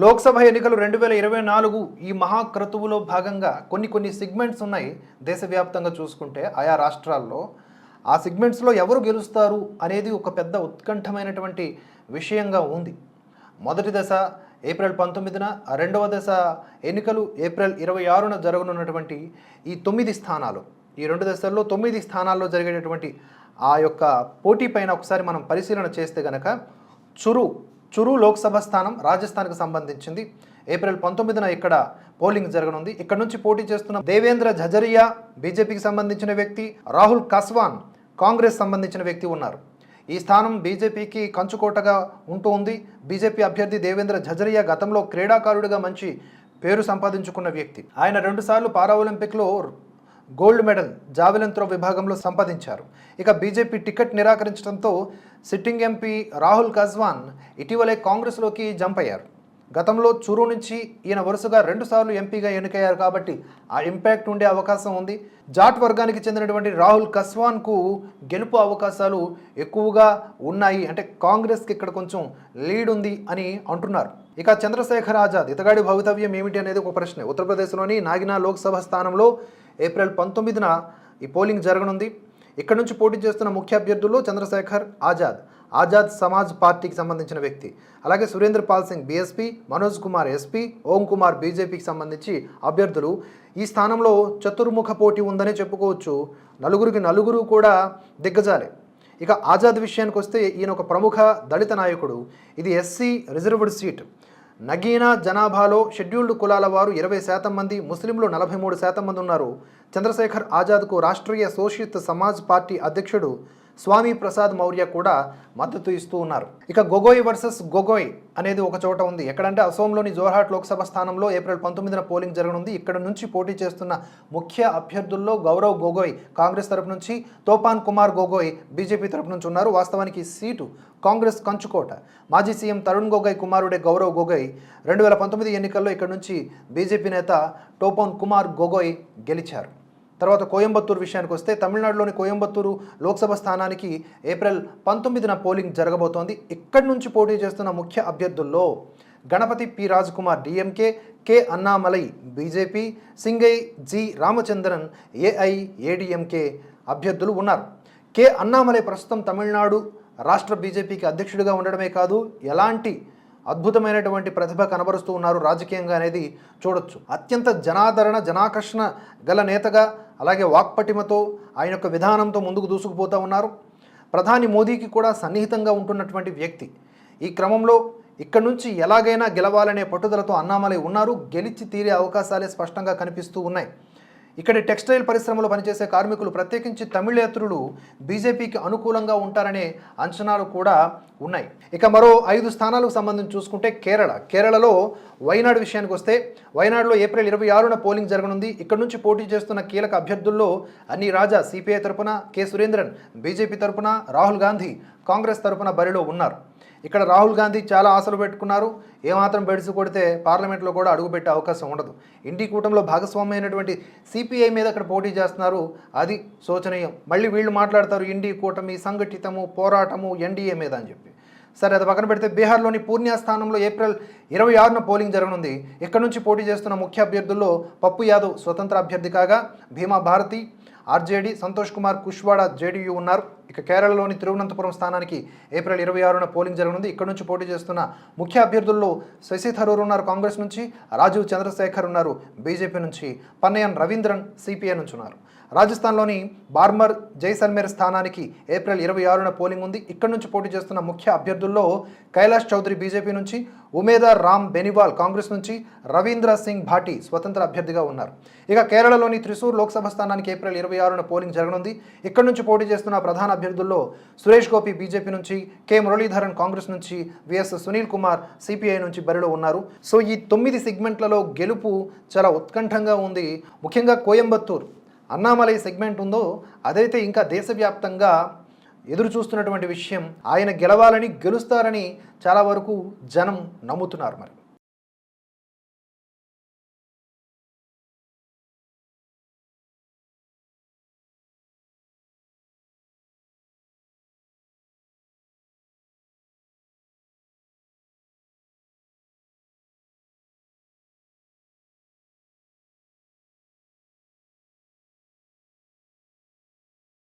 లోక్సభ ఎన్నికలు రెండు వేల ఇరవై నాలుగు ఈ మహాక్రతువులో భాగంగా కొన్ని కొన్ని సిగ్మెంట్స్ ఉన్నాయి దేశవ్యాప్తంగా చూసుకుంటే ఆయా రాష్ట్రాల్లో. ఆ సిగ్మెంట్స్లో ఎవరు గెలుస్తారు అనేది ఒక పెద్ద ఉత్కంఠమైనటువంటి విషయంగా ఉంది. మొదటి దశ ఏప్రిల్ పంతొమ్మిదిన రెండవ దశ ఎన్నికలు ఏప్రిల్ ఇరవై ఆరున జరగనున్నటువంటి ఈ తొమ్మిది స్థానాలు. ఈ రెండు దశల్లో తొమ్మిది స్థానాల్లో జరిగేటటువంటి ఆ యొక్క పోటీ పైన ఒకసారి మనం పరిశీలన చేస్తే గనక చురు చురు లోక్సభ స్థానం రాజస్థాన్కు సంబంధించింది. ఏప్రిల్ పంతొమ్మిదిన ఇక్కడ పోలింగ్ జరగనుంది. ఇక్కడ నుంచి పోటీ చేస్తున్న దేవేంద్ర ఝజరియా బీజేపీకి సంబంధించిన వ్యక్తి రాహుల్ కస్వాన్ కాంగ్రెస్ సంబంధించిన వ్యక్తి ఉన్నారు. ఈ స్థానం బీజేపీకి కంచుకోటగా ఉంటూ ఉంది. బీజేపీ అభ్యర్థి దేవేంద్ర ఝజరియా గతంలో క్రీడాకారుడిగా మంచి పేరు సంపాదించుకున్న వ్యక్తి. ఆయన రెండుసార్లు పారా ఒలింపిక్లో గోల్డ్ మెడల్ జావెలిన్ త్రో విభాగంలో సంపాదించారు. ఇక బీజేపీ టికెట్ నిరాకరించడంతో సిట్టింగ్ ఎంపీ రాహుల్ కజ్వాన్ ఇటీవలే కాంగ్రెస్లోకి జంప్ అయ్యారు. గతంలో చూరు నుంచి ఈయన వరుసగా రెండుసార్లు ఎంపీగా ఎన్నికయ్యారు కాబట్టి ఆ ఇంపాక్ట్ ఉండే అవకాశం ఉంది. జాట్ వర్గానికి చెందినటువంటి రాహుల్ కస్వాన్కు గెలుపు అవకాశాలు ఎక్కువగా ఉన్నాయి. అంటే కాంగ్రెస్కి ఇక్కడ కొంచెం లీడ్ ఉంది అని అంటున్నారు. ఇక చంద్రశేఖర్ ఆజాద్ ఇతగాడి భవితవ్యం ఏమిటి అనేది ఒక ప్రశ్న. ఉత్తరప్రదేశ్లోని నాగినా లోక్సభ స్థానంలో ఏప్రిల్ పంతొమ్మిదిన ఈ పోలింగ్ జరగనుంది. ఇక్కడ నుంచి పోటీ చేస్తున్న ముఖ్య అభ్యర్థుల్లో చంద్రశేఖర్ ఆజాద్. ఆజాద్ సమాజ్ పార్టీకి సంబంధించిన వ్యక్తి. అలాగే సురేంద్ర పాల్ సింగ్ బీఎస్పీ మనోజ్ కుమార్ ఎస్పీ ఓం కుమార్ బీజేపీకి సంబంధించి అభ్యర్థులు ఈ స్థానంలో చతుర్ముఖ పోటీ ఉందనే చెప్పుకోవచ్చు. నలుగురికి నలుగురు కూడా దిగ్గజాలే. ఇక ఆజాద్ విషయానికి వస్తే ఈయన ఒక ప్రముఖ దళిత నాయకుడు. ఇది ఎస్సీ రిజర్వ్డ్ సీట్. నగీనా జనాభాలో షెడ్యూల్డ్ కులాల వారు ఇరవై శాతం మంది ముస్లింలు నలభై మూడు శాతం మంది ఉన్నారు. చంద్రశేఖర్ ఆజాద్కు రాష్ట్రీయ సోషిత్ సమాజ్ పార్టీ అధ్యక్షుడు. స్వామి ప్రసాద్ మౌర్య కూడా మద్దతు ఇస్తూ ఉన్నారు. ఇక గొగోయ్ వర్సెస్ గొగోయ్ అనేది ఒక చోట ఉంది. ఎక్కడంటే అసోంలోని జోర్హాట్ లోక్సభ స్థానంలో ఏప్రిల్ పంతొమ్మిదిన పోలింగ్ జరగనుంది. ఇక్కడ నుంచి పోటీ చేస్తున్న ముఖ్య అభ్యర్థుల్లో గౌరవ్ గొగోయ్ కాంగ్రెస్ తరపు నుంచి తోపాన్ కుమార్ గొగోయ్ బీజేపీ తరపు నుంచి ఉన్నారు. వాస్తవానికి సీటు కాంగ్రెస్ కంచుకోట. మాజీ సీఎం తరుణ్ గొగోయ్ కుమారుడే గౌరవ్ గొగోయ్ రెండు వేల పంతొమ్మిది ఎన్నికల్లో ఇక్కడ నుంచి బీజేపీ నేత టోపాన్ కుమార్ గొగోయ్ గెలిచారు. తర్వాత కోయంబత్తూరు విషయానికి వస్తే తమిళనాడులోని కోయంబత్తూరు లోక్సభ స్థానానికి ఏప్రిల్ పంతొమ్మిదిన పోలింగ్ జరగబోతోంది. ఇక్కడి నుంచి పోటీ చేస్తున్న ముఖ్య అభ్యర్థుల్లో Ganapathy P. Rajkumar DMK K. Annamalai BJP Singai G. Ramachandran AI ADMK అభ్యర్థులు ఉన్నారు. కె. అన్నామలై ప్రస్తుతం తమిళనాడు రాష్ట్ర బీజేపీకి అధ్యక్షుడిగా ఉండడమే కాదు ఎలాంటి అద్భుతమైనటువంటి ప్రతిభ కనబరుస్తూ ఉన్నారు రాజకీయంగా అనేది చూడొచ్చు. అత్యంత జనాదరణ జనాకర్షణ గల నేతగా అలాగే వాక్పటిమతో ఆయన యొక్క విధానంతో ముందుకు దూసుకుపోతూ ఉన్నారు. ప్రధాని మోదీకి కూడా సన్నిహితంగా ఉంటున్నటువంటి వ్యక్తి. ఈ క్రమంలో ఇక్కడ నుంచి ఎలాగైనా గెలవాలనే పట్టుదలతో అన్నామలై ఉన్నారు. గెలిచి తీరే అవకాశాలే స్పష్టంగా కనిపిస్తూ ఉన్నాయి. ఇక్కడి టెక్స్టైల్ పరిశ్రమలో పనిచేసే కార్మికులు ప్రత్యేకించి తమిళేతరులు బీజేపీకి అనుకూలంగా ఉంటారనే అంచనాలు కూడా ఉన్నాయి. ఇక మరో ఐదు స్థానాలకు సంబంధించి చూసుకుంటే కేరళ. కేరళలో వైనాడు విషయానికి వస్తే వైనాడులో ఏప్రిల్ ఇరవై ఆరున పోలింగ్ జరగనుంది. ఇక్కడ నుంచి పోటీ చేస్తున్న కీలక అభ్యర్థుల్లో అన్ని రాజా సిపిఐ తరపున కె సురేంద్రన్ బీజేపీ తరపున రాహుల్ గాంధీ కాంగ్రెస్ తరపున బరిలో ఉన్నారు. ఇక్కడ రాహుల్ గాంధీ చాలా ఆశలు పెట్టుకున్నారు. ఏమాత్రం బెడిసి కొడితే పార్లమెంట్లో కూడా అడుగుపెట్టే అవకాశం ఉండదు. ఇండి కూటమిలో భాగస్వామ్యమైనటువంటి సిపిఐ మీద అక్కడ పోటీ చేస్తున్నారు. అది శోచనీయం. మళ్ళీ వీళ్ళు మాట్లాడతారు ఇండి కూటమి సంఘటితము పోరాటము ఎన్డీఏ మీద అని చెప్పి. సరే అది పక్కన పెడితే బీహార్లోని పూర్ణియా స్థానంలో ఏప్రిల్ ఇరవై ఆరున పోలింగ్ జరగనుంది. ఇక్కడ నుంచి పోటీ చేస్తున్న ముఖ్య అభ్యర్థుల్లో పప్పు యాదవ్ స్వతంత్ర అభ్యర్థి కాగా భీమా భారతి ఆర్జేడీ సంతోష్ కుమార్ కుష్వాడ జేడీయూ ఉన్నారు. ఇక కేరళలోని తిరువనంతపురం స్థానానికి ఏప్రిల్ ఇరవై ఆరున పోలింగ్ జరగనుంది. ఇక్కడ నుంచి పోటీ చేస్తున్న ముఖ్య అభ్యర్థుల్లో శశి థరూర్ ఉన్నారు కాంగ్రెస్ నుంచి రాజీవ్ చంద్రశేఖర్ ఉన్నారు బీజేపీ నుంచి పన్నయన్ రవీంద్రన్ సిపిఐ నుంచి ఉన్నారు. రాజస్థాన్లోని బార్మర్ జైసల్మేర్ స్థానానికి ఏప్రిల్ ఇరవై ఆరున పోలింగ్ ఉంది. ఇక్కడ నుంచి పోటీ చేస్తున్న ముఖ్య అభ్యర్థుల్లో కైలాష్ చౌదరి బీజేపీ నుంచి ఉమేదార్ రామ్ బెనివాల్ కాంగ్రెస్ నుంచి రవీంద్ర సింగ్ భాటి స్వతంత్ర అభ్యర్థిగా ఉన్నారు. ఇక కేరళలోని త్రిశూర్ లోక్సభ స్థానానికి ఏప్రిల్ ఇరవై ఆరున పోలింగ్ జరగనుంది. ఇక్కడ నుంచి పోటీ చేస్తున్న ప్రధాన అభ్యర్థుల్లో సురేష్ గోపి బీజేపీ నుంచి కె మురళీధరన్ కాంగ్రెస్ నుంచి విఎస్ సునీల్ కుమార్ సిపిఐ నుంచి బరిలో ఉన్నారు. సో ఈ తొమ్మిది సెగ్మెంట్లలో గెలుపు చాలా ఉత్కంఠంగా ఉంది. ముఖ్యంగా కోయంబత్తూర్ అన్నామలై సెగ్మెంట్ ఉందో అదైతే ఇంకా దేశవ్యాప్తంగా ఎదురు చూస్తున్నటువంటి విషయం ఆయన గెలవాలని గెలుస్తారని చాలా వరకు జనం నమ్ముతున్నారు మరి.